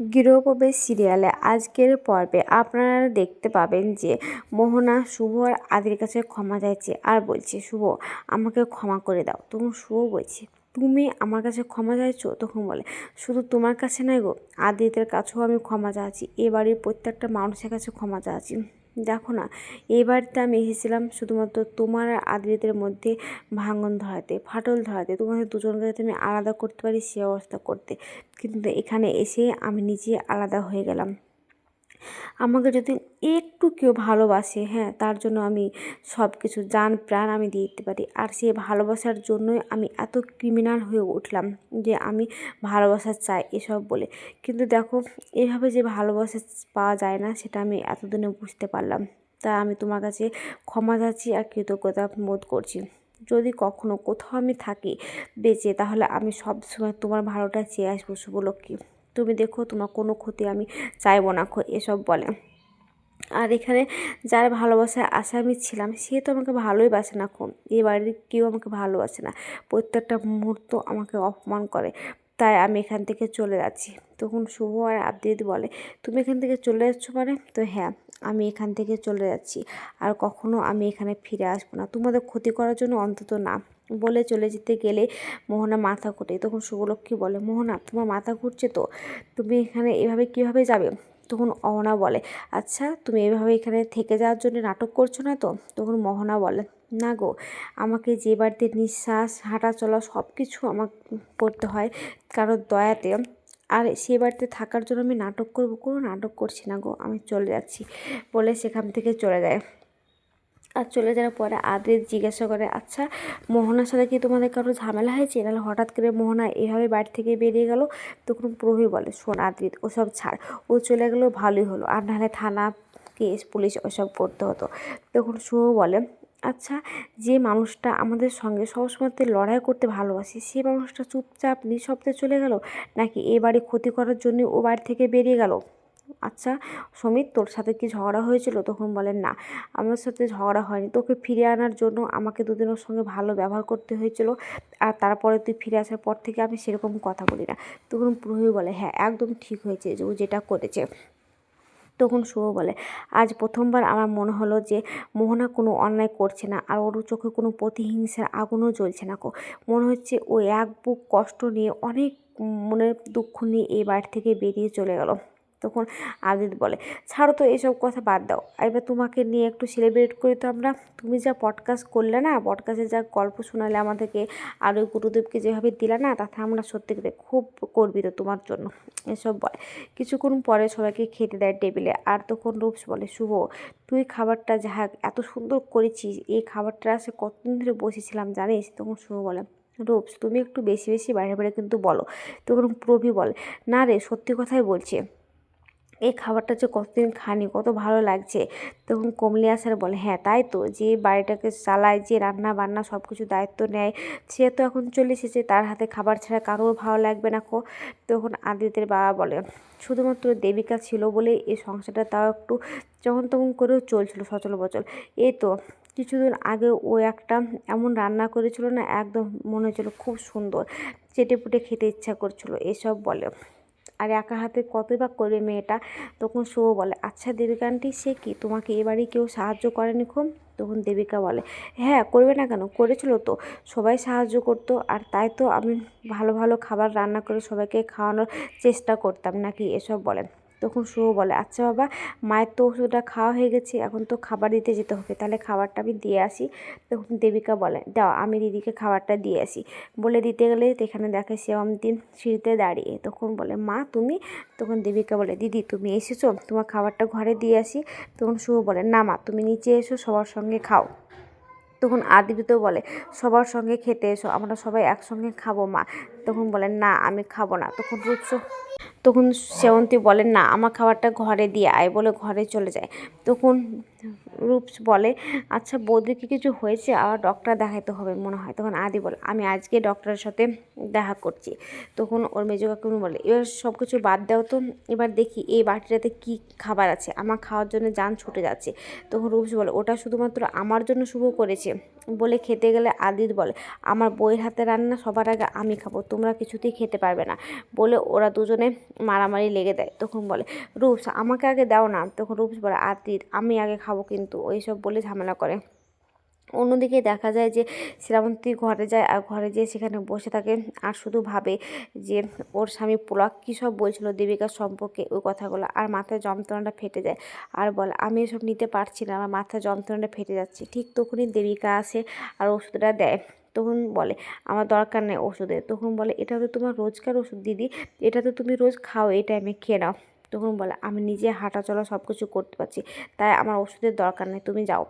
গৃহপ্রবেশ সিরিয়ালে আজকের পর্বে আপনারা দেখতে পাবেন যে মোহনা শুভ আর আদির কাছে ক্ষমা চাইছে আর বলছে, শুভ, আমাকে ক্ষমা করে দাও। তখন শুভ বলছে, তুমি আমার কাছে ক্ষমা চাইছো? তখন বলে, শুধু তোমার কাছে নাই গো আদিতের কাছেও আমি ক্ষমা চাচ্ছি এ বাড়ির প্রত্যেকটা মানুষের কাছে ক্ষমা চাচ্ছি দেখো না, এই বাড়িতে আমি এসেছিলাম শুধুমাত্র তোমার আর মধ্যে ভাঙন ধরাতে, ফাটল ধরাতে। তোমাদের দুজনকে যাতে আমি আলাদা করতে পারি সে অবস্থা করতে। কিন্তু এখানে এসে আমি নিজে আলাদা হয়ে গেলাম। আমাকে যদি একটু কেউ ভালোবাসে হ্যাঁ তার জন্য আমি সব কিছু জান, প্রাণ আমি দিয়ে দিতে পারি। আর সেই ভালোবাসার জন্যই আমি এত ক্রিমিনাল হয়ে উঠলাম যে আমি ভালোবাসা চাই এসব বলে। কিন্তু দেখো, এভাবে যে ভালোবাসা পাওয়া যায় না, সেটা আমি এতদিনে বুঝতে পারলাম। তা আমি তোমার কাছে ক্ষমা যাচ্ছি আর কৃতজ্ঞতা বোধ করছি। যদি কখনো কোথাও আমি থাকি বেঁচে, তাহলে আমি সবসময় তোমার ভালোটা চেয়ে আসব শুভলক্ষ্মী। তুমি দেখো তোমার কোনো ক্ষতি আমি চাইব না এসব বলে। আর এখানে যার ভালোবাসার আশা আমি ছিলাম, সে তো আমাকে ভালোই বাসে না খুব এ বাড়ির কেউ আমাকে ভালোবাসে না। প্রত্যেকটা মুহূর্ত আমাকে অপমান করে, তাই আমি এখান থেকে চলে যাচ্ছি। তখন শুভ আর আবদিদি বলে, তুমি এখান থেকে চলে যাচ্ছ মানে? তো হ্যাঁ আমি এখান থেকে চলে যাচ্ছি। আর কখনো আমি এখানে ফিরে আসব না। তোমাদের ক্ষতি করার জন্য অন্তত না। বলে চলে যেতে গেলে মোহনা মাথা ঘুরে তখন শুভলক্ষ্মী বলে, মোহনা, তোমার মাথা ঘুরছে তো? তুমি এখানে এভাবে কীভাবে যাবে? তখন অহনা বলে আচ্ছা তুমি এভাবে এখানে থেকে যাওয়ার জন্য নাটক করছ না তো? তখন মোহনা বলে, না গো, আমাকে যে বাড়িতে নিঃশ্বাস, হাঁটা চলা সব কিছু আমার করতে হয় কারোর দয়াতে। আর সে বাড়িতে থাকার জন্য আমি নাটক করব, কোনো নাটক করছি না গো, আমি চলে যাচ্ছি। বলে সেখান থেকে চলে যায়। আর চলে যাওয়ার পরে আদ্রিত জিজ্ঞাসা করে আচ্ছা মোহনার সাথে কি তোমাদের কারও ঝামেলা হয়েছে? নাহলে হঠাৎ করে মোহনা এভাবে বাড়ি থেকে বেরিয়ে গেল। তখন প্রভু বলে, শোন আদ্রিত ওসব ছাড়। ও চলে গেলো, ভালোই হলো। আর নাহলে থানা, কেস, পুলিশ ওসব করতে হতো। তখন শুভ বলে আচ্ছা যে মানুষটা আমাদের সঙ্গে সবসময় লড়াই করতে ভালোবাসে, সে মানুষটা চুপচাপ নিঃশব্দে চলে গেল? নাকি এ বাড়ি ক্ষতি করার জন্য ও বাড়ি থেকে বেরিয়ে গেল? আচ্ছা সমিত, তোর সাথে কি ঝগড়া হয়েছিল? তখন বলেন না, আমার সাথে ঝগড়া হয়নি। তোকে ফিরে আনার জন্য আমাকে দুদিনের সঙ্গে ভালো ব্যবহার করতে হয়েছিল। আর তারপরে তুই ফিরে আসার পর থেকে আমি সেরকম কথা বলি না। তখন প্রহরী বলে হ্যাঁ একদম ঠিক হয়েছে যে ও যেটা করেছে। তখন শুভ বলে, আজ প্রথমবার আমার মনে হলো যে মোহনা কোনো অন্যায় করছে না, আর ওর চোখে কোনো প্রতিহিংসার আগুনও জ্বলছে না কো মনে হচ্ছে ও এক বুক কষ্ট নিয়ে অনেক মনের দুঃখ নিয়ে এই বাড়ি থেকে বেরিয়ে চলে গেল। তখন আদিত বলে, ছাড়ো তো, এসব কথা বাদ দাও। এবার তোমাকে নিয়ে একটু সেলিব্রেট করি তো আমরা। তুমি যা পডকাস্ট করলে না পডকাস্টে যা গল্প শোনালে আমাদেরকে, আর ওই গুরুদেবকে যেভাবে দিলে না, তাতে আমরা সত্যি করে খুব গর্বিত তোমার জন্য। এসব বলে। কিছুক্ষণ পরে সবাইকে খেতে দেয় টেবিলে। আর তখন রূপস বলে, শুভ, তুই খাবারটা যাহা এত সুন্দর করেছিস, এই খাবারটা আসে কতদিন ধরে বসেছিলাম জানিস? তখন শুভ বলে, রূপস, তুমি একটু বেশি বেশি বাইরে বাইরে কিন্তু বলো। তখন প্রভি বলে, না রে, সত্যি কথাই বলছে। এই খাবারটা যে কতদিন খানি কত ভালো লাগছে। তখন কমলি আসার বলে হ্যাঁ তাই তো, যে বাড়িটাকে চালায়, যে রান্না বান্না সব কিছু দায়িত্ব নেয়, সে তো এখন চলে এসেছে, তার হাতে খাবার ছাড়া কারোর ভালো লাগবে না কো। তখন আদিতের বাবা বলে, শুধুমাত্র দেবিকা ছিল বলে এই সংসারটা তাও একটু যখন তখন করেও চলছিল, সচল বচল। এই তো, কিছুদিন আগে ও একটা এমন রান্না করেছিল না, একদম মনে হচ্ছিল খুব সুন্দর চেটে পুটে খেতে ইচ্ছা করছিল, এসব বলে। আর একা হাতে কতই বা করবে মেয়েটা? তখন শো বলে আচ্ছা দেবিকা আন্টি, সে কি? তোমাকে এবারে কেউ সাহায্য করেনি খুব? তখন দেবিকা বলে হ্যাঁ করবে না কেন? করেছিল তো। সবাই সাহায্য করতো আর তাই তো আমি ভালো ভালো খাবার রান্না করে সবাইকে খাওয়ানোর চেষ্টা করতাম নাকি? এসব বলেন তখন শুভ বলে আচ্ছা বাবা, মায়ের তো ওষুধটা খাওয়া হয়ে গেছে, এখন তো খাবার দিতে যেতে হবে, তাহলে খাবারটা আমি দিয়ে আসি। তখন দেবিকা বলে, দাও, আমি দিদিকে খাবারটা দিয়ে আসি। বলে দিতে গেলে এখানে দেখে দিন সিঁড়িতে দাঁড়িয়ে, তখন বলে, মা, তুমি? তখন দেবিকা বলে, দিদি, তুমি এসেছ, তোমার খাবারটা ঘরে দিয়ে আসি। তখন শুভ বলে, না মা, তুমি নিচে এসো, সবার সঙ্গে খাও। তখন আদিত্য বলে, সবার সঙ্গে খেতে এসো, আমরা সবাই একসঙ্গে খাব মা। তখন বলেন, না, আমি খাব না। তখন রূপস তখন সেবন্তী বলেন, না, আমার খাবারটা ঘরে দিয়ে আয়, বলে ঘরে চলে যায়। তখন রূপস বলে আচ্ছা বৌদিকে কিছু হয়েছে? আবার ডক্টর দেখাইতে হবে, মনে হয়। তখন আদি বলে, আমি আজকে ডক্টরের সাথে দেখা করছি। তখন ওর মেজো কাকুনি বলে, এবার সব কিছু বাদ দাও তো, এবার দেখি এই বাটিটাতে কি খাবার আছে। আমার খাওয়ার জন্য যান, ছুটে যাচ্ছে। তখন রূপস বলে, ওটা শুধুমাত্র আমার জন্য শুভ করেছে। বলে খেতে গেলে আদিত বলে, আমার বইয়ের হাতে রান্না সবার আগে আমি খাব, তোমরা কিছুতেই খেতে পারবে না। বলে ওরা দুজনে মারামারি লেগে দেয়। তখন বলে, রূপস, আমাকে আগে দাও না। তখন রূপস বলে, আদিত, আমি আগে খাব কিন্তু। ওইসব বলে ঝামেলা করে। অন্যদিকে দেখা যায় যে শ্রাবন্তী ঘরে যায়, আর ঘরে যেয়ে সেখানে বসে থাকে। আর শুধু ভাবে যে ওর স্বামী পুলক কী সব বলছিল দেবিকার সম্পর্কে ওই কথাগুলো। আর মাথায় যন্ত্রণাটা ফেটে যায়। আর বলে, আমি এসব নিতে পারছি না। আমার মাথায় যন্ত্রণাটা ফেটে যাচ্ছে। ঠিক তখনই দেবিকা আসে আর ওষুধটা দেয়। তখন বলে, আমার দরকার নেই ওষুধের তখন বলে, এটা তো তোমার রোজকার ওষুধ দিদি। এটা তো তুমি রোজ খাও, এই টাইমে খেয়ে নাও। তখন বলে, আমি নিজে হাঁটা চলা সব কিছু করতে পারছি। তাই আমার ওষুধের দরকার নেই। তুমি যাও।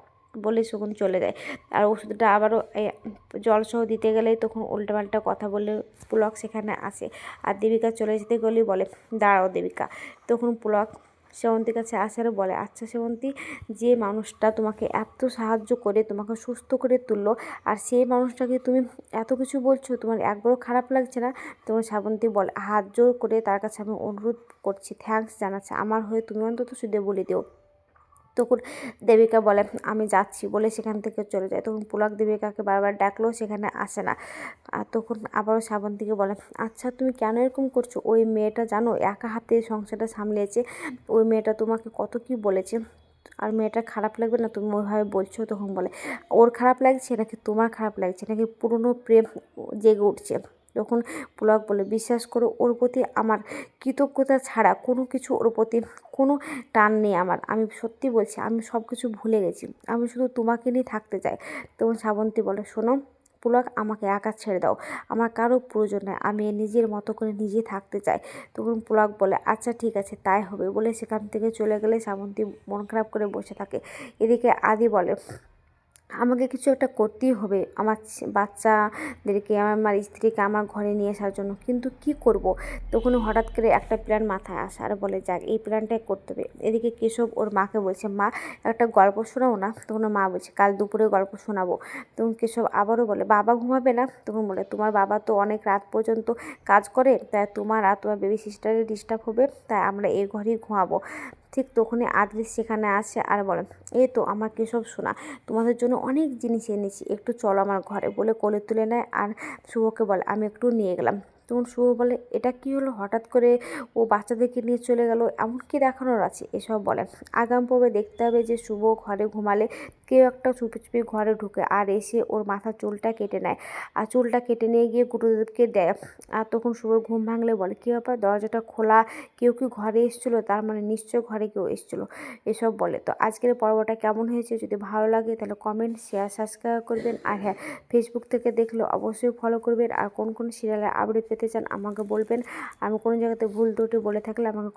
বলে শকুন চলে যায়। আর ওষুধটা আবারও জলসহ দিতে গেলেই তখন উল্টাপাল্টা কথা বলে পুলক সেখানে আসে। আর দেবিকা চলে যেতে গেলেই বলে, দাঁড়াও দেবিকা। তখন পুলক সেবন্তীর কাছে আসারও বলে আচ্ছা সেবন্তী, যে মানুষটা তোমাকে এত সাহায্য করে, তোমাকে সুস্থ করে তুললো, আর সেই মানুষটাকে তুমি এত কিছু বলছো, তোমার একবারও খারাপ লাগছে না? তোমার শ্রাবন্তী বলে, হাত জোর করে তার কাছে আমি অনুরোধ করছি থ্যাঙ্কস জানাচ্ছি। আমার হয়ে তুমি অন্তত শুধু বলে দিও। তখন দেবিকা বলে, আমি যাচ্ছি, বলে সেখান থেকে চলে যায়। তখন পুলক দেবিকাকে বারবার ডাকলো সেখানে আসে না। আর তখন আবারও শ্রাবন্তীকে বলে আচ্ছা তুমি কেন এরকম করছ? ওই মেয়েটা জানো, একা হাতে সংসারটা সামলিয়েছে ওই মেয়েটা তোমাকে কত কি বলেছে? আর মেয়েটা খারাপ লাগবে না? তুমি ওইভাবে বলছো? তখন বলে, ওর খারাপ লাগছে নাকি তোমার খারাপ লাগছে? নাকি পুরনো প্রেম জেগে উঠছে? তখন পুলক বলে, বিশ্বাস করো, ওর প্রতি আমার কৃতজ্ঞতা ছাড়া কোনো কিছু ওর প্রতি কোনো টান নেই আমার। আমি সত্যি বলছি, আমি সব কিছু ভুলে গেছি। আমি শুধু তোমাকে নিয়ে থাকতে চাই। তখন শ্রাবন্তী বলে, শোনো, পুলক, আমাকে একা ছেড়ে দাও। আমার কারও প্রয়োজন নেই। আমি নিজের মতো করে নিজে থাকতে চাই। তখন পুলক বলে আচ্ছা ঠিক আছে, তাই হবে। বলে সেখান থেকে চলে গেলে শ্রাবন্তী মন খারাপ করে বসে থাকে। এদিকে আদি বলে আমাকে কিছু একটা করতেই হবে। আমার বাচ্চাদেরকে, আমার স্ত্রীকে আমার ঘরে নিয়ে আসার জন্য। কিন্তু কি করব? তখন হঠাৎ করে একটা প্ল্যান মাথায় আসে আর বলে, যাক, এই প্ল্যানটাই করতে হবে। এদিকে কেশব ওর মাকে বলছে, মা, একটা গল্প শোনাও না? তখন মা বলছে, কাল দুপুরে গল্প শোনাবো। তখন কেশব আবারও বলে, বাবা ঘুমাবে না? তখন বলে, তোমার বাবা তো অনেক রাত পর্যন্ত কাজ করে, তাই তোমার আর তোমার বেবি সিস্টারের ডিস্টার্ব হবে, তাই আমরা এই ঘরেই ঘুমাবো। ঠিক তখনই আদ্রিস সেখানে আসে আর বলে এ তো আমার কেশব শোনা তোমাদের জন্য অনেক জিনিস এনেছি, একটু চলো আমার ঘরে বলে কোলে তুলে নেয় আর শুভকে বলে, আমি একটু নিয়ে গেলাম। তখন শুভ বলে, এটা কি হলো? হঠাৎ করে ও বাচ্চাদেরকে নিয়ে চলে গেল? এমন কি দেখানোর আছে? এসব বলে। আগাম পর্বে দেখতে হবে যে শুভ ঘরে ঘুমালে কেউ একটা চুপি চুপি ঘরে ঢুকে আর এসে ওর মাথার চুলটা কেটে নেয়। আর চুলটা কেটে নিয়ে গিয়ে গুরুদেবকে দেয়। আর তখন শুভ ঘুম ভাঙলে বলে, কী ব্যাপার? দরজাটা খোলা? কেউ কি ঘরে এসেছিল? তার মানে নিশ্চয় ঘরে কেউ এসেছিল। এসব বলে। তো আজকের পর্বটা কেমন হয়েছে? যদি ভালো লাগে তাহলে কমেন্ট শেয়ার সাবস্ক্রাইব করবেন। আর হ্যাঁ ফেসবুক থেকে দেখলে অবশ্যই ফলো করবেন। আর কোন কোন সিরিয়ালের আপডেট পেতে চান আমাকে বলবেন। আমি কোনো জায়গাতে ভুল ত্রুটি বলে থাকলে আমাকে